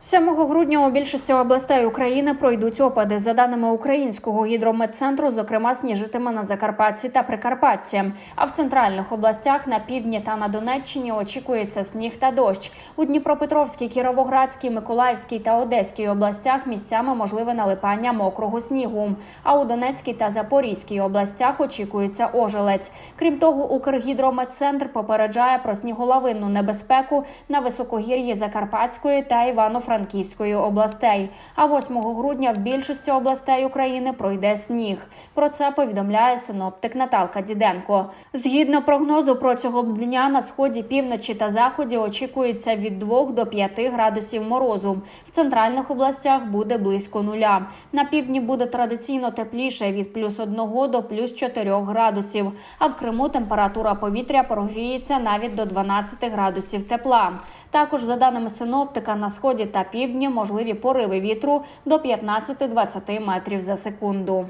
7 грудня у більшості областей України пройдуть опади. За даними українського гідрометцентру, зокрема, сніжитиме на Закарпатті та Прикарпатті. А в центральних областях на півдні та на Донеччині очікується сніг та дощ. У Дніпропетровській, Кіровоградській, Миколаївській та Одеській областях місцями можливе налипання мокрого снігу. А у Донецькій та Запорізькій областях очікується ожеледь. Крім того, Укргідрометцентр попереджає про сніголовинну небезпеку на високогір'ї Закарпатської та Івано-Франківської областей. А 8 грудня в більшості областей України пройде сніг. Про це повідомляє синоптик Наталка Діденко. Згідно прогнозу, протягом дня на сході, півночі та заході очікується від 2 до 5 градусів морозу. В центральних областях буде близько нуля. На півдні буде традиційно тепліше від плюс 1 до плюс 4 градусів. А в Криму температура повітря прогріється навіть до 12 градусів тепла. Також, за даними синоптика, на сході та півдні можливі пориви вітру до 15-20 метрів за секунду.